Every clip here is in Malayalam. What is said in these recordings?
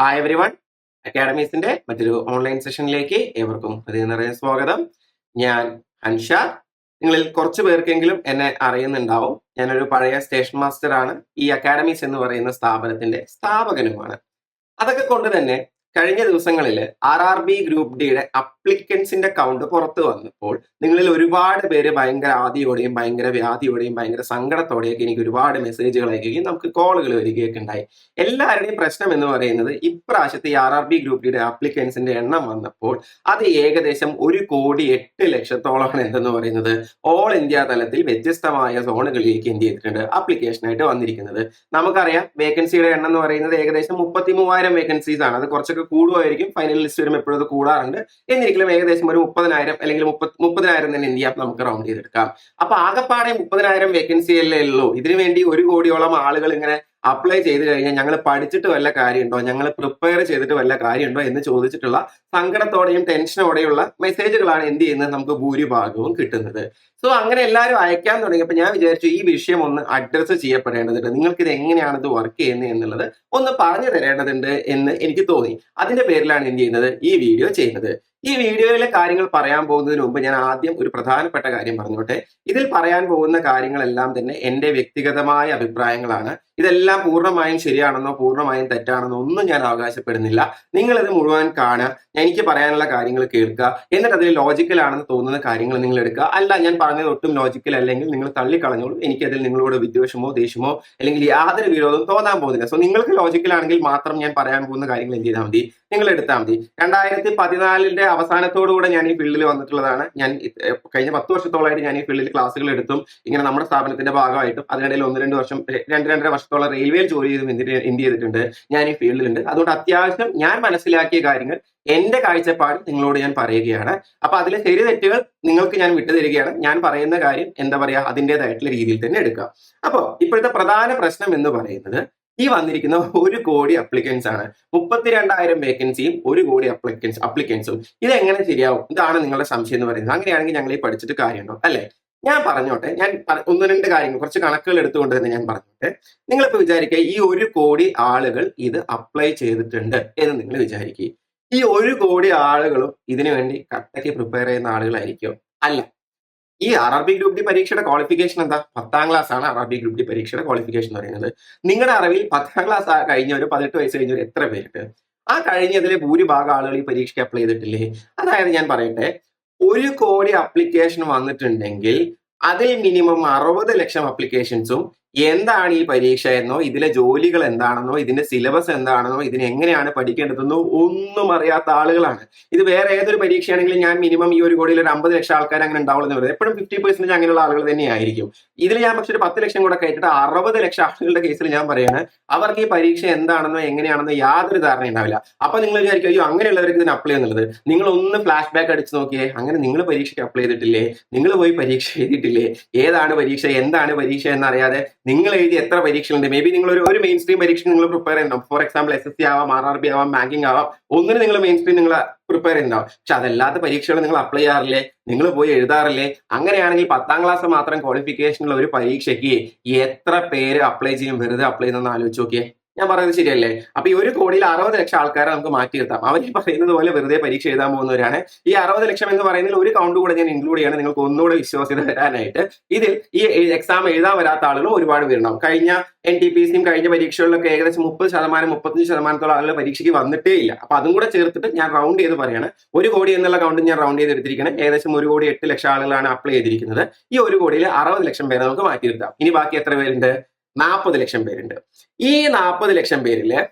ഹായ് എവരി വൺ അക്കാഡമീസിന്റെ മറ്റൊരു ഓൺലൈൻ സെഷനിലേക്ക് ഏവർക്കും ഹൃദയം നിറയെ സ്വാഗതം. ഞാൻ ഹൻഷ. നിങ്ങളിൽ കുറച്ച് പേർക്കെങ്കിലും എന്നെ അറിയുന്നുണ്ടാവും. ഞാനൊരു പഴയ സ്റ്റേഷൻ മാസ്റ്റർ ആണ്. ഈ അക്കാഡമീസ് എന്ന് പറയുന്ന സ്ഥാപനത്തിന്റെ സ്ഥാപകനുമാണ്. അതൊക്കെ കൊണ്ട് തന്നെ കഴിഞ്ഞ ദിവസങ്ങളിൽ ആർ ആർ ബി ഗ്രൂപ്പ് ഡിയുടെ അപ്ലിക്കൻസിന്റെ കൗണ്ട് പുറത്തു വന്നപ്പോൾ നിങ്ങളിൽ ഒരുപാട് പേര് ഭയങ്കര ആദിയോടെയും ഭയങ്കര വ്യാധിയോടെയും ഭയങ്കര സങ്കടത്തോടെയൊക്കെ എനിക്ക് ഒരുപാട് മെസ്സേജുകൾ അയക്കുകയും നമുക്ക് കോളുകൾ വരികയൊക്കെ ഉണ്ടായി. എല്ലാവരുടെയും പ്രശ്നം എന്ന് പറയുന്നത് ഇപ്രാവശ്യത്തെ ആർ ആർ ബി ഗ്രൂപ്പ് ഡിയുടെ ആപ്ലിക്കൻസിന്റെ എണ്ണം വന്നപ്പോൾ അത് ഏകദേശം ഒരു കോടി എട്ട് ലക്ഷത്തോളമാണ് എന്തെന്ന് പറയുന്നത്. ഓൾ ഇന്ത്യ തലത്തിൽ വ്യത്യസ്തമായ സോണുകളിലേക്ക് എന്ത് ചെയ്തിട്ടുണ്ട് ആപ്ലിക്കേഷനായിട്ട് വന്നിരിക്കുന്നത്. നമുക്കറിയാം വേക്കൻസിയുടെ എണ്ണം എന്ന് പറയുന്നത് ഏകദേശം മുപ്പത്തി മൂവായിരം വേക്കൻസീസ് ആണ്. അത് കുറച്ചൊക്കെ കൂടുമായിരിക്കും. ഫൈനൽ ലിസ്റ്റ് വരുമ്പോൾ എപ്പോഴും അത് കൂടാറുണ്ട്. എന്നിരിക്കലും ഏകദേശം ഒരു മുപ്പതിനായിരം അല്ലെങ്കിൽ മുപ്പത് മുപ്പതിനായിരം തന്നെ എന്ത് ചെയ്യാം നമുക്ക് റൗണ്ട് ചെയ്തെടുക്കാം. അപ്പൊ ആകെപ്പാടെ മുപ്പതിനായിരം വേക്കൻസി അല്ലേ ഉള്ളൂ. ഇതിനു വേണ്ടി ഒരു കോടിയോളം ആളുകൾ ഇങ്ങനെ അപ്ലൈ ചെയ്ത് കഴിഞ്ഞാൽ ഞങ്ങൾ പഠിച്ചിട്ട് വല്ല കാര്യമുണ്ടോ? ഞങ്ങൾ പ്രിപ്പയർ ചെയ്തിട്ട് വല്ല കാര്യമുണ്ടോ എന്ന് ചോദിച്ചിട്ടുള്ള സങ്കടത്തോടെയും ടെൻഷനോടെയുള്ള മെസ്സേജുകളാണ് എന്ത് ചെയ്യുന്നത്? നമുക്ക് ഭൂരിഭാഗവും കിട്ടുന്നത്. സോ അങ്ങനെ എല്ലാവരും അയക്കാൻ തുടങ്ങിയപ്പോൾ ഞാൻ വിചാരിച്ചു ഈ വിഷയം ഒന്ന് അഡ്രസ്സ് ചെയ്യപ്പെടേണ്ടതുണ്ട്. നിങ്ങൾക്ക് ഇത് എങ്ങനെയാണ് ഇത് വർക്ക് ചെയ്യുന്നത് എന്നുള്ളത് ഒന്ന് പറഞ്ഞു തരേണ്ടതുണ്ട് എന്ന് എനിക്ക് തോന്നി. അതിന്റെ പേരിലാണ് എന്ത് ചെയ്യുന്നത്? ഈ വീഡിയോ ചെയ്യുന്നത്. ഈ വീഡിയോയിലെ കാര്യങ്ങൾ പറയാൻ പോകുന്നതിന് മുമ്പ് ഞാൻ ആദ്യം ഒരു പ്രധാനപ്പെട്ട കാര്യം പറഞ്ഞോട്ടെ. ഇതിൽ പറയാൻ പോകുന്ന കാര്യങ്ങളെല്ലാം തന്നെ എന്റെ വ്യക്തിഗതമായ അഭിപ്രായങ്ങളാണ്. ഇതെല്ലാം പൂർണമായും ശരിയാണെന്നോ പൂർണമായും തെറ്റാണെന്നോ ഒന്നും ഞാൻ അവകാശപ്പെടുന്നില്ല. നിങ്ങൾ ഇത് മുഴുവൻ കാണുക എനിക്ക് പറയാനുള്ള കാര്യങ്ങൾ കേൾക്കുക എന്നിട്ട് അതിൽ ലോജിക്കൽ ആണെന്ന് തോന്നുന്ന കാര്യങ്ങൾ നിങ്ങൾ എടുക്കുക. അല്ല ഞാൻ പറഞ്ഞത് ഒട്ടും ലോജിക്കൽ അല്ലെങ്കിൽ നിങ്ങൾ തള്ളിക്കളഞ്ഞോളൂ. എനിക്കതിൽ നിങ്ങളോട് വിദ്വേഷമോ ദേഷ്യമോ അല്ലെങ്കിൽ യാതൊരു വിരോധവും തോന്നാൻ പോകുന്നില്ല. സോ നിങ്ങൾക്ക് ലോജിക്കൽ ആണെങ്കിൽ മാത്രം ഞാൻ പറയാൻ പോകുന്ന കാര്യങ്ങൾ എന്ത് ചെയ്താൽ മതി? നിങ്ങൾ എടുത്താൽ മതി. രണ്ടായിരത്തി പതിനാലിന്റെ അവസാനത്തോടുകൂടെ ഞാൻ ഈ ഫീൽഡിൽ വന്നിട്ടുള്ളതാണ്. ഞാൻ കഴിഞ്ഞ പത്ത് വർഷത്തോളമായിട്ട് ഞാൻ ഈ ഫീൽഡിൽ ക്ലാസ്സുകൾ എടുത്തും ഇങ്ങനെ നമ്മുടെ സ്ഥാപനത്തിന്റെ ഭാഗമായിട്ടും അതിനിടയിൽ ഒന്ന് രണ്ട് വർഷം രണ്ട് രണ്ടര വർഷത്തോളം റെയിൽവേയിൽ ജോലി ചെയ്ത് എന്ത് ചെയ്തിട്ടുണ്ട് ഞാൻ ഈ ഫീൽഡിലുണ്ട്. അതുകൊണ്ട് അത്യാവശ്യം ഞാൻ മനസ്സിലാക്കിയ കാര്യങ്ങൾ എന്റെ കാഴ്ചപ്പാട് നിങ്ങളോട് ഞാൻ പറയുകയാണ്. അപ്പൊ അതിലെ ശരി തെറ്റുകൾ നിങ്ങൾക്ക് ഞാൻ വിട്ടുതരികയാണ്. ഞാൻ പറയുന്ന കാര്യം എന്താ പറയാ അതിന്റെതായിട്ടുള്ള രീതിയിൽ തന്നെ എടുക്കുക അപ്പോൾ ഇപ്പോഴത്തെ പ്രധാന പ്രശ്നം എന്ന് പറയുന്നത് ഈ വന്നിരിക്കുന്ന ഒരു കോടി അപ്ലിക്കൻസ് ആണ്. മുപ്പത്തിരണ്ടായിരം വേക്കൻസിയും ഒരു കോടി അപ്ലിക്കൻസ് അപ്ലിക്കൻസും ഇത് എങ്ങനെ ശരിയാവും? ഇതാണ് നിങ്ങളുടെ സംശയം എന്ന് പറയുന്നത്. അങ്ങനെയാണെങ്കിൽ ഞങ്ങൾ ഈ പഠിച്ചിട്ട് കാര്യമുണ്ടോ? അല്ലേ? ഞാൻ പറഞ്ഞോട്ടെ. ഞാൻ ഒന്ന് രണ്ട് കാര്യങ്ങൾ കുറച്ച് കണക്കുകൾ എടുത്തുകൊണ്ട് തന്നെ ഞാൻ പറഞ്ഞോട്ടെ. നിങ്ങളിപ്പോൾ വിചാരിക്കുക ഈ ഒരു കോടി ആളുകൾ ഇത് അപ്ലൈ ചെയ്തിട്ടുണ്ട് എന്ന് നിങ്ങൾ വിചാരിക്കുക. ഈ ഒരു കോടി ആളുകളും ഇതിനു വേണ്ടി കട്ടയ്ക്ക് പ്രിപ്പയർ ചെയ്യുന്ന ആളുകളായിരിക്കും. അല്ല ഈ R R B group D പരീക്ഷയുടെ ക്വാളിഫിക്കേഷൻ എന്താ? പത്താം ക്ലാസ് ആണ് R R B group D പരീക്ഷയുടെ ക്വാളിഫിക്കേഷൻ എന്ന് പറയുന്നത്. നിങ്ങളുടെ അറിവിൽ പത്താം ക്ലാസ് കഴിഞ്ഞവർ പതിനെട്ട് വയസ്സ് കഴിഞ്ഞവർ എത്ര പേരുണ്ട്? ആ കഴിഞ്ഞതിലെ ഭൂരിഭാഗം ആളുകൾ ഈ പരീക്ഷയ്ക്ക് അപ്ലൈ ചെയ്തിട്ടില്ലേ? അതായത് ഞാൻ പറയട്ടെ ഒരു കോടി അപ്ലിക്കേഷൻ വന്നിട്ടുണ്ടെങ്കിൽ അതിൽ മിനിമം അറുപത് ലക്ഷം അപ്ലിക്കേഷൻസും എന്താണ് ഈ പരീക്ഷ എന്നോ ഇതിലെ ജോലികൾ എന്താണെന്നോ ഇതിന്റെ സിലബസ് എന്താണെന്നോ ഇതിനെ എങ്ങനെയാണ് പഠിക്കേണ്ടതെന്നോ ഒന്നും അറിയാത്ത ആളുകളാണ്. ഇത് വേറെ ഏതൊരു പരീക്ഷയാണെങ്കിലും ഞാൻ മിനിമം ഈ ഒരു കോടിയിൽ ഒരു അമ്പത് ലക്ഷം ആൾക്കാർ അങ്ങനെ ഉണ്ടാവുള്ളൂ എന്ന് പറയുന്നത് എപ്പോഴും ഫിഫ്റ്റി പെർസെന്റ് അങ്ങനെയുള്ള ആളുകൾ തന്നെയായിരിക്കും. ഇതിൽ ഞാൻ പക്ഷെ ഒരു പത്ത് ലക്ഷം കൂടെ കയറ്റിട്ട് അറുപത് ലക്ഷം ആളുകളുടെ കേസിൽ ഞാൻ പറയാണ് അവർക്ക് ഈ പരീക്ഷ എന്താണെന്നോ എങ്ങനെയാണെന്നോ യാതൊരു ധാരണ ഉണ്ടാവില്ല. അപ്പൊ നിങ്ങൾ വിചാരിക്കും അയ്യോ അങ്ങനെയുള്ളവർക്ക് ഇതിന് അപ്ലൈ എന്നുള്ളത് നിങ്ങൾ ഒന്ന് ഫ്ലാഷ് ബാക്ക് അടിച്ച് നോക്കിയേ അങ്ങനെ നിങ്ങൾ പരീക്ഷയ്ക്ക് അപ്ലൈ ചെയ്തിട്ടില്ലേ? നിങ്ങൾ പോയി പരീക്ഷ എഴുതിയിട്ടില്ലേ? ഏതാണ് പരീക്ഷ? എന്താണ് പരീക്ഷ? എന്നറിയാതെ നിങ്ങൾ എഴുതി എത്ര പരീക്ഷകളുണ്ട്? മേ ബി നിങ്ങൾ ഒരു ഒരു മെയിൻ സ്ട്രീം പരീക്ഷ നിങ്ങൾ പ്രിപ്പയർ ചെയ്യുന്നുണ്ടാവും for example S S C ആവാം ആർ ആർ ബി ആവാം ബാങ്കിങ് ആവാം. ഒന്നിന് നിങ്ങൾ മെയിൻ സ്ട്രീം നിങ്ങൾ പ്രിപ്പയർ ചെയ്യുന്നുണ്ടാവും പക്ഷെ അതല്ലാത്ത പരീക്ഷകൾ നിങ്ങൾ അപ്ലൈ ചെയ്യാറില്ലേ? നിങ്ങൾ പോയി എഴുതാറില്ലേ? അങ്ങനെയാണെങ്കിൽ പത്താം ക്ലാസ് മാത്രം ക്വാളിഫിക്കേഷനുള്ള ഒരു പരീക്ഷയ്ക്ക് എത്ര പേര് അപ്ലൈ ചെയ്യും? വെറുതെ അപ്ലൈ ചെയ്യുന്ന ആലോചിച്ച് നോക്കിയേ. ഞാൻ പറയുന്നത് ശരിയല്ലേ? അപ്പൊ ഈ ഒരു കോടിയിൽ അറുപത് ലക്ഷം ആൾക്കാരെ നമുക്ക് മാറ്റി നിർത്താം. അവർ ഈ പറയുന്നത് പോലെ വെറുതെ പരീക്ഷ എഴുതാൻ പോകുന്നവരാണ്. ഈ അറുപത് ലക്ഷം എന്ന് പറയുന്നതിൽ ഒരു കൗണ്ട് കൂടെ ഞാൻ ഇൻക്ലൂഡ് ചെയ്യണം. നിങ്ങൾക്ക് ഒന്നുകൂടെ വിശ്വാസ്യത വരാനായിട്ട്. ഇതിൽ ഈ എക്സാം എഴുതാൻ വരാത്ത ആളുകൾ ഒരുപാട് പേരുണ്ടാവും. കഴിഞ്ഞ എൻ ടി പി സിയും കഴിഞ്ഞ പരീക്ഷകളിലൊക്കെ ഏകദേശം മുപ്പത് ശതമാനം മുപ്പത്തഞ്ച് ശതമാനത്തോളം ആളുകൾ പരീക്ഷയ്ക്ക് വന്നിട്ടേ ഇല്ല. അപ്പൊ അതും കൂടെ ചേർത്തിട്ട് ഞാൻ റൗണ്ട് ചെയ്ത് പറയാണ്. ഒരു കോടി എന്നുള്ള കൗണ്ട് ഞാൻ റൗണ്ട് ചെയ്ത് എടുത്തിരിക്കണം ഏകദേശം ഒരു കോടി എട്ട് ലക്ഷം ആളുകളാണ് അപ്ലൈ ചെയ്തിരിക്കുന്നത്. ഈ ഒരു കോടിയിൽ അറുപത് ലക്ഷം പേരെ നമുക്ക് മാറ്റി നിർത്താം. ഇനി ബാക്കി എത്ര പേരുണ്ട്? നാൽപ്പത് ലക്ഷം പേരുണ്ട്. ഈ നാൽപ്പത് ലക്ഷം പേരിൽ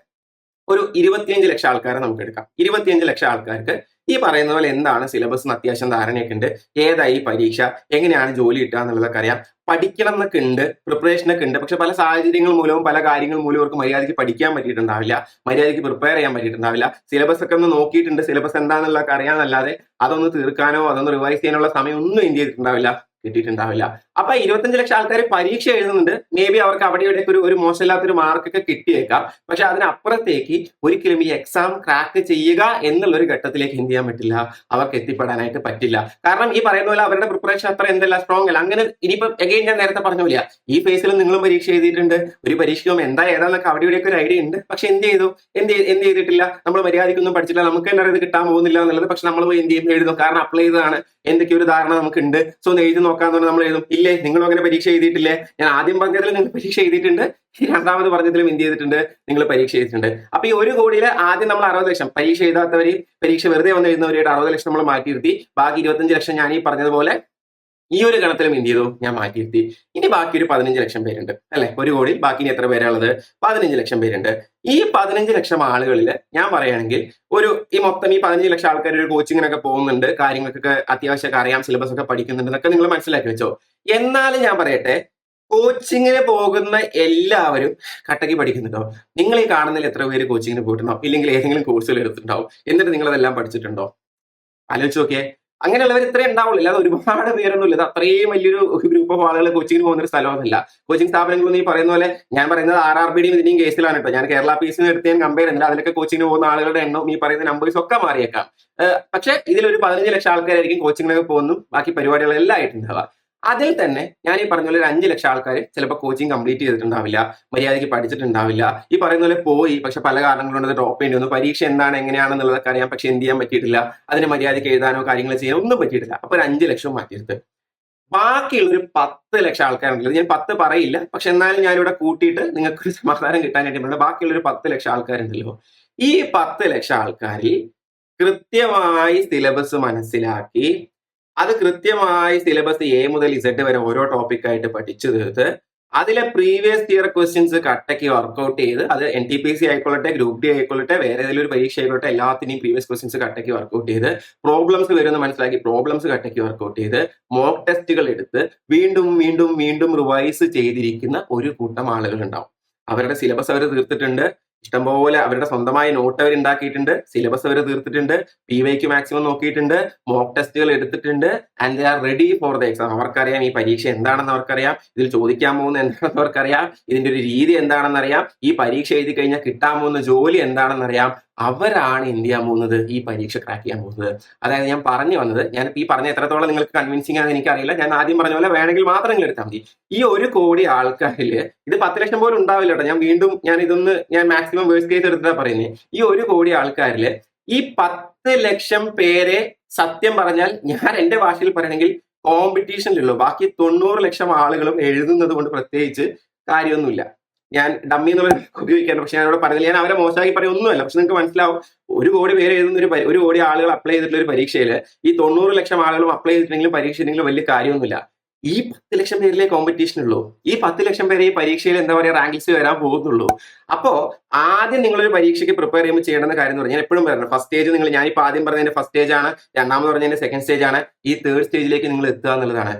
ഒരു ഇരുപത്തിയഞ്ച് ലക്ഷം ആൾക്കാരെ നമുക്ക് എടുക്കാം. ഇരുപത്തിയഞ്ച് ലക്ഷം ആൾക്കാർക്ക് ഈ പറയുന്ന പോലെ എന്താണ് സിലബസ് എന്ന് അത്യാവശ്യം ധാരണയൊക്കെ ഉണ്ട്. ഏതായി പരീക്ഷ? എങ്ങനെയാണ് ജോലി കിട്ടുക എന്നുള്ളതൊക്കെ അറിയാം. പഠിക്കണം എന്നൊക്കെ ഉണ്ട് പ്രിപ്പറേഷൻ ഒക്കെ ഉണ്ട്. പക്ഷെ പല സാഹചര്യങ്ങൾ മൂലവും പല കാര്യങ്ങൾ മൂലവും അവർക്ക് മര്യാദയ്ക്ക് പഠിക്കാൻ പറ്റിയിട്ടുണ്ടാവില്ല. മര്യാദയ്ക്ക് പ്രിപ്പയർ ചെയ്യാൻ പറ്റിയിട്ടുണ്ടാവില്ല. സിലബസ് ഒക്കെ ഒന്ന് നോക്കിയിട്ടുണ്ട്. സിലബസ് എന്താണെന്നുള്ളതൊക്കെ അറിയാന്നല്ലാതെ അതൊന്ന് തീർക്കാനോ അതൊന്ന് റിവൈസ് ചെയ്യാനുള്ള സമയം ഒന്നും എന്ത് ചെയ്തിട്ടുണ്ടാവില്ല. കിട്ടിയിട്ടുണ്ടാവില്ല. അപ്പൊ ഇരുപത്തഞ്ച് ലക്ഷം ആൾക്കാർ പരീക്ഷ എഴുതുന്നുണ്ട്. മേ ബി അവർക്ക് അവിടെ ഇവിടെ ഒരു ഒരു മോശമില്ലാത്തൊരു മാർക്കൊക്കെ കിട്ടിയേക്കാം. പക്ഷെ അതിനപ്പുറത്തേക്ക് ഒരിക്കലും ഈ എക്സാം ക്രാക്ക് ചെയ്യുക എന്നുള്ള ഒരു ഘട്ടത്തിലേക്ക് എന്ത് ചെയ്യാൻ പറ്റില്ല? അവർക്ക് എത്തിപ്പെടാനായിട്ട് പറ്റില്ല. കാരണം ഈ പറയുന്ന പോലെ അവരുടെ പ്രിപ്പറേഷൻ അത്ര എന്തല്ല സ്ട്രോങ് അല്ല. അങ്ങനെ ഇനിയിപ്പോ എഗെയിൻ ഞാൻ നേരത്തെ പറഞ്ഞ പോലെ ഈ ഫേസിൽ നിങ്ങളും പരീക്ഷ എഴുതിയിട്ടുണ്ട്. ഒരു പരീക്ഷയും എന്താ ഏതാന്നൊക്കെ അവിടെ ഇവിടെയൊക്കെ ഒരു ഐഡിയ ഉണ്ട്. പക്ഷെ എന്ത് ചെയ്തു? എന്ത് എന്ത് ചെയ്തിട്ടില്ല? നമ്മൾ മര്യാദയ്ക്കൊന്നും പഠിച്ചില്ല നമുക്ക് തന്നെ ഇത് കിട്ടാൻ പോകുന്നില്ല എന്നുള്ളത്. പക്ഷെ നമ്മൾ പോയി എന്ത് ചെയ്യും? എഴുതും. കാരണം അപ്ലൈ ചെയ്തതാണ്. എന്തൊക്കെ ഒരു ധാരണ നമുക്ക് ഉണ്ട് സോ ഒന്ന് എഴുതി നോക്കാന്ന് പറഞ്ഞാൽ നമ്മൾ എഴുതും. ഇല്ലേ? നിങ്ങളും അങ്ങനെ പരീക്ഷ എഴുതിയിട്ടില്ലേ? ഞാൻ ആദ്യം പറഞ്ഞതിൽ നിങ്ങൾ പരീക്ഷ എഴുതിയിട്ടുണ്ട്. രണ്ടാമത് പറഞ്ഞതിലും എന്ത് ചെയ്തിട്ടുണ്ട്? നിങ്ങൾ പരീക്ഷ എഴുതിയിട്ടുണ്ട്. അപ്പൊ ഈ ഒരു കോടിയിൽ ആദ്യം നമ്മൾ അറുപത് ലക്ഷം പരീക്ഷ എഴുതാത്തവരെയും പരീക്ഷ വെറുതെ വന്ന് എഴുതുന്നവരുടെ അറുപത് ലക്ഷം നമ്മൾ മാറ്റിയിരുത്തി ബാക്കി ഇരുപത്തഞ്ച് ലക്ഷം ഞാൻ ഈ പറഞ്ഞതുപോലെ ഈ ഒരു ഗണത്തിലും എന്ത് ചെയ്തു? ഞാൻ മാറ്റിയിരുത്തി ഇനി ബാക്കി ഒരു പതിനഞ്ച് ലക്ഷം പേരുണ്ട്. അല്ലെ? ഒരു കോടി. ബാക്കി എത്ര പേരാണുള്ളത്? പതിനഞ്ച് ലക്ഷം പേരുണ്ട്. ഈ പതിനഞ്ച് ലക്ഷം ആളുകളിൽ ഞാൻ പറയുകയാണെങ്കിൽ ഒരു ഈ മൊത്തം ഈ പതിനഞ്ച് ലക്ഷം ആൾക്കാർ ഒരു കോച്ചിങ്ങിനൊക്കെ പോകുന്നുണ്ട്. കാര്യങ്ങൾക്കൊക്കെ അത്യാവശ്യമൊക്കെ അറിയാം. സിലബസ് ഒക്കെ പഠിക്കുന്നുണ്ട്. എന്നൊക്കെ നിങ്ങൾ മനസ്സിലാക്കി വെച്ചോ. എന്നാലും ഞാൻ പറയട്ടെ കോച്ചിങ്ങിന് പോകുന്ന എല്ലാവരും കട്ടക്ക് പഠിക്കുന്നുണ്ടോ? നിങ്ങൾ ഈ കാണുന്നതിൽ എത്ര പേര് കോച്ചിങ്ങിന് പോയിട്ടുണ്ടാവും? ഇല്ലെങ്കിൽ ഏതെങ്കിലും കോഴ്സുകൾ എടുത്തിട്ടുണ്ടാവും? എന്നിട്ട് നിങ്ങൾ അതെല്ലാം പഠിച്ചിട്ടുണ്ടോ? ആലോചിച്ച് നോക്കിയേ. അങ്ങനെയുള്ളവർ ഇത്രേ ഉണ്ടാവുള്ളൂ. അല്ലാതെ ഒരുപാട് പേരൊന്നും ഇല്ല ഇത് അത്രയും വലിയൊരു ഗ്രൂപ്പ് ഓഫ് ആളുകൾ കോച്ചിങ്ങിന് പോകുന്ന ഒരു സ്ഥലമൊന്നുമില്ല. കോച്ചിങ് സ്ഥാപനങ്ങളൊന്നും ഈ പറയുന്ന പോലെ ഞാൻ പറയുന്നത് ആർ ആർ ബിയുടെയും ഇതിന്റെയും കേസിലാണ് കേട്ടോ. ഞാൻ കേരള പി എസ് എടുത്ത് ഞാൻ കമ്പയർ ചെയ്യുന്നില്ല. അതിലൊക്കെ കോച്ചിങ്ങിന് പോകുന്ന ആളുകളുടെ എണ്ണം ഈ പറയുന്ന നമ്പേഴ്സ് ഒക്കെ മാറിയേക്കാം. പക്ഷേ ഇതിലൊരു പതിനഞ്ച് ലക്ഷം ആൾക്കാരായിരിക്കും കോച്ചിങ്ങിനൊക്കെ പോകുന്നു. ബാക്കി പരിപാടികളെല്ലാം ആയിട്ടുണ്ടാവുക. അതിൽ തന്നെ ഞാൻ ഈ പറഞ്ഞ പോലെ ഒരു അഞ്ച് ലക്ഷം ആൾക്കാർ ചിലപ്പോൾ കോച്ചിങ് കംപ്ലീറ്റ് ചെയ്തിട്ടുണ്ടാവില്ല മര്യാദയ്ക്ക് പഠിച്ചിട്ടുണ്ടാവില്ല. ഈ പറയുന്ന പോലെ പോയി പക്ഷെ പല കാരണങ്ങളുണ്ട് ഡ്രോപ്പ് ചെയ്യേണ്ടി വന്നു. പരീക്ഷ എന്താണ് എങ്ങനെയാണെന്നുള്ളതൊക്കെ അറിയാം പക്ഷെ എന്ത് ചെയ്യാൻ പറ്റിയിട്ടില്ല. അതിന് മര്യാദയ്ക്ക് എഴുതാനോ കാര്യങ്ങൾ ചെയ്യാനോ ഒന്നും പറ്റിയിട്ടില്ല. അപ്പൊ ഒരു അഞ്ച് ലക്ഷം മാറ്റിയെടുത്ത്. ബാക്കിയുള്ള ഒരു പത്ത് ലക്ഷം ആൾക്കാരുണ്ടല്ലോ ഞാൻ പത്ത് പറയില്ല. പക്ഷെ എന്നാലും ഞാനിവിടെ കൂട്ടിയിട്ട് നിങ്ങൾക്ക് ഒരു സമാധാനം കിട്ടാനായിട്ട് പറയുന്നത് ബാക്കിയുള്ള ഒരു പത്ത് ലക്ഷം ആൾക്കാരുണ്ടല്ലോ. ഈ പത്ത് ലക്ഷം ആൾക്കാരിൽ കൃത്യമായി സിലബസ് മനസ്സിലാക്കി അത് കൃത്യമായി സിലബസ് എ മുതൽ ഇസഡ് വരെ ഓരോ ടോപ്പിക്കായിട്ട് പഠിച്ചു തീർത്ത് അതിലെ പ്രീവിയസ് ഇയർ ക്വസ്റ്റ്യൻസ് കട്ടയ്ക്ക് വർക്ക്ഔട്ട് ചെയ്ത് അത് എൻ ടി പി സി ആയിക്കൊള്ളട്ടെ ഗ്രൂപ്പ് ഡി ആയിക്കോളട്ടെ വേറെ ഏതെങ്കിലും ഒരു പരീക്ഷ ആയിക്കോട്ടെ എല്ലാത്തിനെയും പ്രീവിയസ് ക്വസ്റ്റ്യൻസ് കട്ടയ്ക്ക് വർക്ക്ഔട്ട് ചെയ്ത് പ്രോബ്ലംസ് വരുന്ന മനസ്സിലാക്കി പ്രോബ്ലംസ് കട്ടയ്ക്ക് വർക്ക്ഔട്ട് ചെയ്ത് മോക്ക് ടെസ്റ്റുകൾ എടുത്ത് വീണ്ടും വീണ്ടും വീണ്ടും റിവൈസ് ചെയ്തിരിക്കുന്ന ഒരു കൂട്ടം ആളുകൾ ഉണ്ടാവും. അവരുടെ സിലബസ് അവർ തീർത്തിട്ടുണ്ട്. ഇഷ്ടംപോലെ അവരുടെ സ്വന്തമായ നോട്ട് അവർ ഉണ്ടാക്കിയിട്ടുണ്ട് സിലബസ് അവർ തീർത്തിട്ടുണ്ട് പി വൈക്ക് മാക്സിമം നോക്കിയിട്ടുണ്ട് മോക്ക് ടെസ്റ്റുകൾ എടുത്തിട്ടുണ്ട് and they are ready for the exam അവർക്കറിയാം ഈ പരീക്ഷ എന്താണെന്ന് അവർക്കറിയാം ഇതിൽ ചോദിക്കാൻ പോകുന്ന എന്താണെന്ന് അവർക്കറിയാം ഇതിന്റെ ഒരു രീതി എന്താണെന്ന് അറിയാം ഈ പരീക്ഷ എഴുതി കഴിഞ്ഞാൽ കിട്ടാൻ പോകുന്ന ജോലി എന്താണെന്ന് അറിയാം അവരാണ് എന്ത് ചെയ്യാൻ പോകുന്നത്? ഈ പരീക്ഷ ക്രാക്ക് ചെയ്യാൻ പോകുന്നത്. അതായത് ഞാൻ പറഞ്ഞു വന്നത് ഞാൻ ഈ പറഞ്ഞ എത്രത്തോളം നിങ്ങൾക്ക് കൺവിൻസിംഗ് ആണെന്ന് എനിക്കറിയില്ല. ഞാൻ ആദ്യം പറഞ്ഞ പോലെ വേണമെങ്കിൽ മാത്രം എടുത്താൽ മതി. ഈ ഒരു കോടി ആൾക്കാരിൽ ഇത് പത്ത് ലക്ഷം പോലും ഉണ്ടാവില്ല കേട്ടോ. ഞാൻ വീണ്ടും ഞാൻ ഇതൊന്ന് ഞാൻ മാക്സിമം വേഴ്സ് കേസ് എടുത്താൽ പറയുന്നത് ഈ ഒരു കോടി ആൾക്കാരിൽ ഈ പത്ത് ലക്ഷം പേരെ സത്യം പറഞ്ഞാൽ ഞാൻ എന്റെ ഭാഷയിൽ പറയണമെങ്കിൽ കോമ്പറ്റീഷനിലുള്ളൂ ബാക്കി തൊണ്ണൂറ് ലക്ഷം ആളുകളും എഴുതുന്നത് കൊണ്ട് പ്രത്യേകിച്ച് കാര്യമൊന്നുമില്ല. ഞാൻ ഡമ്മി എന്ന് ഉപയോഗിക്കാറുണ്ട് പക്ഷെ ഞാൻ അവിടെ പറഞ്ഞില്ല. ഞാൻ അവരെ മോശമാക്കി പറയൊന്നുമല്ല പക്ഷെ നിങ്ങൾക്ക് മനസ്സിലാവും ഒരു കോടി പേര് എഴുതുന്ന ഒരു ഒരു കോടി ആളുകൾ അപ്ലൈ ചെയ്തിട്ടുള്ള ഒരു പരീക്ഷയിൽ ഈ തൊണ്ണൂറ് ലക്ഷം ആളുകളും അപ്ലൈ ചെയ്തിട്ടുണ്ടെങ്കിലും പരീക്ഷ ഉണ്ടെങ്കിലും വലിയ കാര്യമൊന്നുമില്ല. ഈ പത്ത് ലക്ഷം പേരിലെ കോമ്പറ്റീഷൻ ഉള്ളൂ. ഈ പത്ത് ലക്ഷം പേരെ ഈ പരീക്ഷയിൽ എന്താ പറയുക റാങ്ക് വരാൻ പോകുന്നുള്ളൂ. അപ്പോ ആദ്യം നിങ്ങളൊരു പരീക്ഷയ്ക്ക് പ്രിപ്പയർ ചെയ്യുമ്പോൾ ചെയ്യേണ്ടെന്ന കാര്യം എന്ന് പറഞ്ഞാൽ എപ്പോഴും പറയുന്നത് ഫസ്റ്റ് സ്റ്റേജ് നിങ്ങൾ ഞാനിപ്പോൾ ആദ്യം പറഞ്ഞതിന്റെ ഫസ്റ്റ് സ്റ്റേജ് ആണ്. രണ്ടാമത് പറഞ്ഞതിന്റെ സെക്കൻഡ് സ്റ്റേജ് ആണ്. ഈ തേർഡ് സ്റ്റേജിലേക്ക് നിങ്ങൾ എത്തുക എന്നുള്ളതാണ്.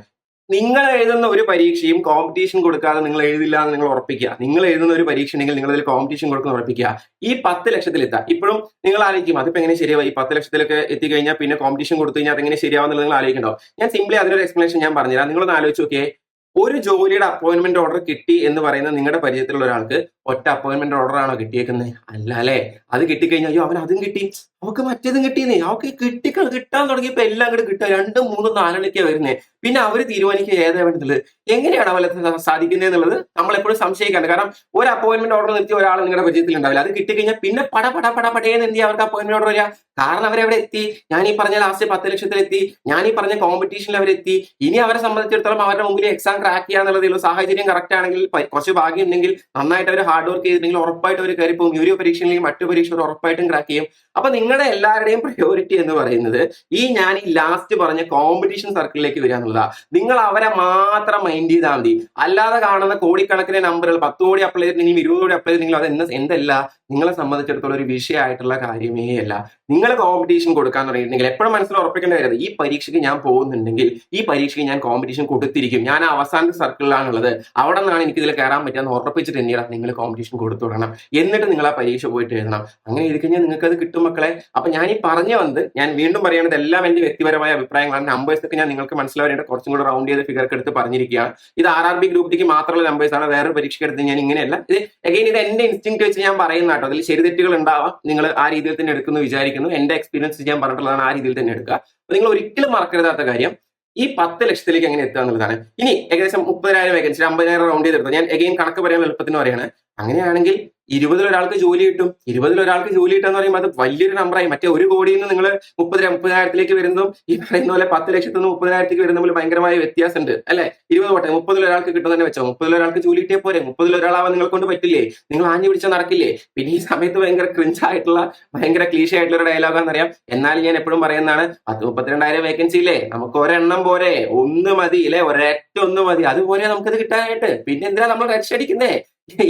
നിങ്ങൾ എഴുതുന്ന ഒരു പരീക്ഷയും കോമ്പറ്റീഷൻ കൊടുക്കാതെ നിങ്ങൾ എഴുതില്ല എന്ന് നിങ്ങൾ ഉറപ്പിക്കുക. നിങ്ങൾ എഴുതുന്ന ഒരു പരീക്ഷ ഉണ്ടെങ്കിൽ നിങ്ങൾ അതിൽ കോമ്പറ്റീഷൻ കൊടുക്കുന്ന ഉറപ്പിക്കുക. ഈ പത്ത് ലക്ഷത്തിൽ എത്താം. ഇപ്പോഴും നിങ്ങൾ ആലോചിക്കും അതിപ്പോ എങ്ങനെ ശരിയാവും? ഈ പത്ത് ലക്ഷത്തിലൊക്കെ എത്തിക്കഴിഞ്ഞാൽ പിന്നെ കോമ്പറ്റീഷൻ കൊടുത്തു കഴിഞ്ഞാൽ അതെങ്ങനെ ശരിയാവുന്നത് നിങ്ങൾ ആലോചിക്കണ്ടോ? ഞാൻ സിംപ്ലി അതിനൊരു എക്സ്പ്ലനേഷൻ ഞാൻ പറഞ്ഞുതരാം. നിങ്ങളൊന്ന് ആലോചിച്ച് നോക്കിയേ. ഒരു ജോലിയുടെ അപ്പോയിന്റ്മെന്റ് ഓർഡർ കിട്ടി എന്ന് പറയുന്ന നിങ്ങളുടെ പരിചയത്തിലുള്ള ഒരാൾക്ക് ഒറ്റ അപ്പോയിൻമെന്റ് ഓർഡർ ആണോ കിട്ടിയേക്കുന്നത് അല്ല അല്ലേ? അത് കിട്ടിക്കഴിഞ്ഞാൽ അയ്യോ അവൻ അതും കിട്ടി. അവക്ക് മറ്റേതും കിട്ടിയെന്നേ അവക്ക് കിട്ടി കിട്ടാൻ തുടങ്ങിയപ്പോ എല്ലാം കൂടെ കിട്ടുക. രണ്ടും മൂന്നും നാലണിക്കാ വരുന്നേ. പിന്നെ അവർ തീരുമാനിക്കുക ഏതാ വേണ്ടത്? എങ്ങനെയാണ് അവരെ സാധിക്കുന്നത് എന്നുള്ളത് നമ്മളെപ്പോഴും സംശയിക്കാണ്ട് കാരണം ഒരു അപ്പോയിന്റ്മെന്റ് ഓർഡർ നിർത്തിയ ഒരാൾ നിങ്ങളുടെ പരിചയത്തിൽ ഉണ്ടാവില്ല അത് കിട്ടിക്കഴിഞ്ഞാൽ പിന്നെ പട പട പട പടയെന്ന് എന്ത് അവർക്ക് അപ്പോയിന്റ്മെന്റ് ഓർഡർ വരിക? കാരണം അവരെവിടെ എത്തി. ഞാൻ ഈ പറഞ്ഞ ലാസ്റ്റ് പത്ത് ലക്ഷത്തിലെത്തി. ഞാൻ ഈ പറഞ്ഞ കോമ്പറ്റീഷനിൽ അവരെത്തി. ഇനി അവരെ സംബന്ധിച്ചിടത്തോളം അവരുടെ മുമ്പിൽ എക്സാം ക്രാക്ക് ചെയ്യാന്നുള്ളതിലുള്ള സാഹചര്യം കറക്റ്റ് ആണെങ്കിൽ കുറച്ച് ഭാഗ്യം ഉണ്ടെങ്കിൽ നന്നായിട്ട് അവർ ഹാർഡ് വർക്ക് ചെയ്തിട്ടുണ്ടെങ്കിൽ ഉറപ്പായിട്ട് അവർ കയറി പോകും. ഒരു പരീക്ഷ അല്ലെങ്കിൽ മറ്റു പരീക്ഷ അവർ ഉറപ്പായിട്ടും ക്രാക്ക് ചെയ്യും. അപ്പൊ നിങ്ങളുടെ എല്ലാവരുടെയും പ്രയോറിറ്റി എന്ന് പറയുന്നത് ഈ ഞാൻ ഈ ലാസ്റ്റ് പറഞ്ഞ കോമ്പറ്റീഷൻ സർക്കിളിലേക്ക് വരിക എന്നുള്ളതാ. നിങ്ങൾ അവരെ മാത്രം മൈൻഡ് ചെയ്താൽ മതി. അല്ലാതെ കാണുന്ന കോടിക്കണക്കിന് നമ്പറുകൾ പത്ത് കോടി അപ്ലൈ ചെയ്തിട്ടുണ്ടെങ്കിൽ ഇരുപത് കോടി അപ്ലൈ ചെയ്തിട്ടുണ്ടെങ്കിൽ അത് എന്ത് എന്തല്ല? നിങ്ങളെ സംബന്ധിച്ചിടത്തോളം ഒരു വിഷയമായിട്ടുള്ള കാര്യമേ അല്ല. നിങ്ങൾ കോമ്പറ്റീഷൻ കൊടുക്കാൻ തുടങ്ങിയിട്ടുണ്ടെങ്കിൽ എപ്പോഴും മനസ്സിൽ ഉറപ്പിക്കേണ്ട കാര്യം ഈ പരീക്ഷയ്ക്ക് ഞാൻ പോകുന്നുണ്ടെങ്കിൽ ഈ പരീക്ഷയ്ക്ക് ഞാൻ കോമ്പറ്റീഷൻ കൊടുത്തിരിക്കും. ഞാൻ അവസാനത്തെ സർക്കിളിലാണുള്ളത് അവിടെ നിന്നാണ് എനിക്ക് ഇതിൽ കയറാൻ പറ്റുക എന്ന് ഉറപ്പിച്ചിട്ട് തന്നെയാണ് നിങ്ങൾ കോമ്പറ്റീഷൻ കൊടുത്തു തുടങ്ങണം എന്നിട്ട് നിങ്ങൾ ആ പരീക്ഷ പോയിട്ട് എഴുതണം. അങ്ങനെ എഴുതി കഴിഞ്ഞാൽ നിങ്ങൾക്ക് അത് കിട്ടും മക്കളെ. അപ്പൊ ഞാൻ ഈ പറഞ്ഞു വന്നത് ഞാൻ വീണ്ടും പറയുന്നത് എല്ലാം എന്റെ വ്യക്തിപരമായ അഭിപ്രായങ്ങളാണ്. നമ്പേഴ്സ് ഒക്കെ ഞാൻ നിങ്ങൾക്ക് മനസ്സിലാവേണ്ട കുറച്ചും കൂടെ റൗണ്ട് ചെയ്ത് ഫിഗർക്ക് എടുത്ത് പറഞ്ഞിരിക്കുകയാണ്. ഇത് ആർ ആർ ബി ഗ്രൂപ്പിലേക്ക് മാത്രമുള്ള നമ്പേഴ്സ് ആണ്. വേറെ പരീക്ഷ എടുത്ത് ഞാൻ ഇങ്ങനെയല്ല. ഇത് അഗൈൻ ഇത് എന്റെ ഇൻസ്റ്റിങ് വെച്ച് ഞാൻ പറയുന്ന കേട്ടോ. അതിൽ ശരി തെറ്റുകൾ ഉണ്ടാവാം. നിങ്ങൾ ആ രീതിയിൽ തന്നെ എടുക്കുന്നു വിചാരിക്കുന്നു. എന്റെ എക്സ്പീരിയൻസ് ഞാൻ പറഞ്ഞിട്ടുള്ളതാണ് ആ രീതിയിൽ തന്നെ എടുക്കുക. നിങ്ങൾ ഒരിക്കലും മറക്കരുതാത്ത കാര്യം ഈ പത്ത് ലക്ഷത്തിലേക്ക് എങ്ങനെ എത്തുക എന്നുള്ളതാണ്. ഇനി ഏകദേശം മുപ്പതിനായിരം വേക്കൻസി അമ്പതിനായിരം റൗണ്ട് ചെയ്തെടുത്തു. ഞാൻ എഗെയിൻ കണക്ക് പറയാൻ എളുപ്പത്തിന് പറയാണ് അങ്ങനെയാണെങ്കിൽ ഇരുപതിൽ ഒരാൾക്ക് ജോലി കിട്ടും. ഇരുപതിൽ ഒരാൾക്ക് ജോലി കിട്ടുക എന്ന് പറയുമ്പോൾ അത് വലിയൊരു നമ്പറായി മറ്റേ ഒരു കോടിയിൽ നിന്ന് നിങ്ങൾ മുപ്പത് മുപ്പതിനായിരത്തിലേക്ക് വരുന്നതും ഈ പറയുന്ന പോലെ പത്ത് ലക്ഷത്തിൽ നിന്ന് മുപ്പതിനായിരത്തിലേക്ക് വരുന്ന പോലെ ഭയങ്കരമായ വ്യത്യാസമുണ്ട്. അല്ലെ? ഇരുപത് പോട്ടെ മുപ്പതിൽ ഒരാൾക്ക് കിട്ടും തന്നെ വെച്ചോ. മുപ്പതിൽ ഒരാൾക്ക് ജോലി കിട്ടിയാൽ പോരെ. മുപ്പതിൽ ഒരാളാവാൻ നിങ്ങൾ കൊണ്ട് പറ്റില്ലേ? നിങ്ങൾ ആഞ്ഞു പിടിച്ചാൽ നടക്കില്ലേ? പിന്നെ ഈ സമയത്ത് ഭയങ്കര ക്രിഞ്ചായിട്ടുള്ള ഭയങ്കര ക്ലീഷ ആയിട്ടുള്ള ഒരു ഡയലോഗാന്ന് അറിയാം. എന്നാലും ഞാൻ എപ്പോഴും പറയുന്നതാണ് പത്ത് മുപ്പത്തിരണ്ടായിരം വേക്കൻസി ഇല്ലേ? നമുക്ക് ഒരെണ്ണം പോരെ. ഒന്ന് മതി അല്ലെ ഒരൊറ്റ ഒന്ന് മതി. അതുപോലെ നമുക്കത് കിട്ടാനായിട്ട്. പിന്നെ എന്തിനാ നമ്മൾ രക്ഷ അടിക്കുന്നേ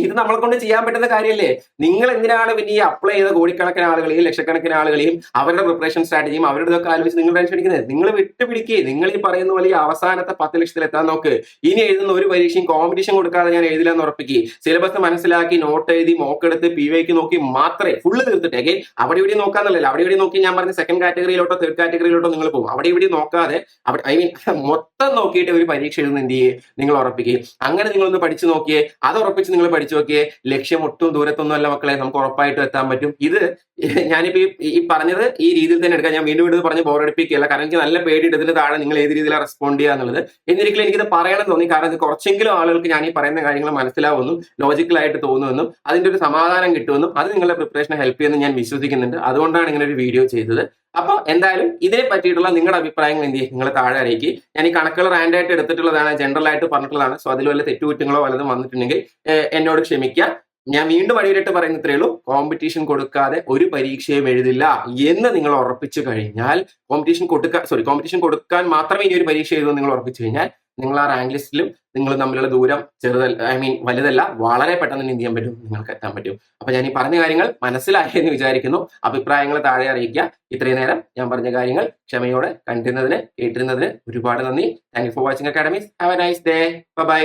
ഇത് നമ്മളെ കൊണ്ട് ചെയ്യാൻ പറ്റുന്ന കാര്യമല്ലേ? നിങ്ങൾ എന്തിനാണ് പിന്നെ ഈ അപ്ലൈ ചെയ്ത കോടിക്കണക്കിന് ആളുകളെയും ലക്ഷക്കണക്കിന് ആളുകളെയും അവരുടെ പ്രിപ്പറേഷൻ സ്ട്രാറ്റജിയും അവരുടെ ഇതൊക്കെ ആലോചിച്ച് നിങ്ങൾ ടെൻഷൻ അടിക്കുന്നത്? നിങ്ങൾ വിട്ടുപിടിക്കുക നിങ്ങൾ ഈ പറയുന്ന പോലെ ഈ അവസാനത്തെ പത്ത് ലക്ഷത്തിൽ എത്താൻ നോക്ക്. ഇനി എഴുതുന്ന ഒരു പരീക്ഷയും കോമ്പറ്റീഷൻ കൊടുക്കാതെ ഞാൻ എഴുതില്ലെന്ന് ഉറപ്പിക്കുക സിലബസ് മനസ്സിലാക്കി നോട്ട് എഴുതി മോക്ക് എടുത്ത് പി വൈക്ക് നോക്കി മാത്രമേ ഫുള്ള് തീർത്തിട്ട്. അഗൈൻ അവിടെ ഇവിടെ നോക്കാന്നല്ലോ അവിടെ ഇവിടെ നോക്കി ഞാൻ പറഞ്ഞ സെക്കൻഡ് കാറ്റഗറിയിലോട്ടോ തേർഡ് കാറ്റഗറിയിലോട്ടോ നിങ്ങൾ പോകും. അവിടെ ഇവിടെ നോക്കാതെ അവിടെ ഐ മീൻ മൊത്തം നോക്കിയിട്ട് ഒരു പരീക്ഷ എഴുതുന്ന എന്ത് ചെയ്യേ? നിങ്ങൾ ഉറപ്പിക്കുക അങ്ങനെ നിങ്ങളൊന്ന് പഠിച്ചു നോക്കിയേ. അത് ഉറപ്പിച്ച് നിങ്ങൾ പഠിച്ചു നോക്കിയേ ലക്ഷ്യം ഒട്ടും ദൂരത്തൊന്നും അല്ല മക്കളെ നമുക്ക് ഉറപ്പായിട്ട് എത്താൻ പറ്റും. ഇത് ഞാനിപ്പോ ഈ- പറഞ്ഞത് ഈ രീതിയിൽ തന്നെ എടുക്കാം. ഞാൻ വീണ്ടും വീണ്ടും പറഞ്ഞ് ബോറടിപ്പിക്കുകയല്ല കാരണം എനിക്ക് നല്ല പേടി ഇതിന് താഴെ നിങ്ങൾ ഏത് രീതിയിലാണ് റെസ്പോണ്ട് ചെയ്യുക എന്നുള്ളത്. എന്നിരിക്കലും എനിക്കിത് പറയണം തോന്നി. കാരണം കുറച്ചെങ്കിലും ആളുകൾക്ക് ഞാൻ ഈ പറയുന്ന കാര്യങ്ങൾ മനസ്സിലാവുമെന്നും ലോജിക്കലായിട്ട് തോന്നുമെന്നും അതിന്റെ ഒരു സമാധാനം കിട്ടുമെന്നും അത് നിങ്ങളുടെ പ്രിപ്പറേഷനെ ഹെൽപ്പ് ചെയ്യുമെന്ന് ഞാൻ വിശ്വസിക്കുന്നുണ്ട്. അതുകൊണ്ടാണ് ഇങ്ങനെ ഒരു വീഡിയോ ചെയ്തത്. അപ്പൊ എന്തായാലും ഇതിനെ പറ്റിയിട്ടുള്ള നിങ്ങളുടെ അഭിപ്രായങ്ങൾ എന്ത് നിങ്ങൾ താഴെ അറിയിക്കുക ഞാൻ ഈ കണക്കുകൾ റാൻഡ് ആയിട്ട് എടുത്തിട്ടുള്ളതാണ് ജനറൽ ആയിട്ട് പറഞ്ഞിട്ടുള്ളതാണ്. സോ അതിൽ വല്ല തെറ്റുകുറ്റങ്ങളോ വല്ലതും വന്നിട്ടുണ്ടെങ്കിൽ എന്നോട് ക്ഷമിക്കുക ഞാൻ വീണ്ടും അടിവരായിട്ട് പറയുന്നത്രേ ഉള്ളൂ. കോമ്പറ്റീഷൻ കൊടുക്കാതെ ഒരു പരീക്ഷയും എഴുതില്ല എന്ന് നിങ്ങൾ ഉറപ്പിച്ചു കഴിഞ്ഞാൽ കോമ്പറ്റീഷൻ കൊടുക്കാൻ സോറി കോമ്പറ്റീഷൻ കൊടുക്കാൻ മാത്രമേ ഇനി ഒരു പരീക്ഷ എഴുതുമെന്ന് നിങ്ങൾ ഉറപ്പിച്ചു കഴിഞ്ഞാൽ നിങ്ങൾ ആ റാങ്ക് ലിസ്റ്റിലും നിങ്ങൾ തമ്മിലുള്ള ദൂരം ചെറുതല്ല ഐ മീൻ വലുതല്ല വളരെ പെട്ടെന്ന് തന്നെ എന്ത് ചെയ്യാൻ പറ്റും? നിങ്ങൾക്ക് എത്താൻ പറ്റും. അപ്പൊ ഞാൻ ഈ പറഞ്ഞ കാര്യങ്ങൾ മനസ്സിലായി എന്ന് വിചാരിക്കുന്നു. അഭിപ്രായങ്ങൾ താഴെ അറിയിക്കുക. ഇത്രയും നേരം ഞാൻ പറഞ്ഞ കാര്യങ്ങൾ ക്ഷമയോടെ കണ്ടിരുന്നതിന് കേട്ടിരുന്നതിന് ഒരുപാട് നന്ദി. Thank you for watching academies have a nice day bye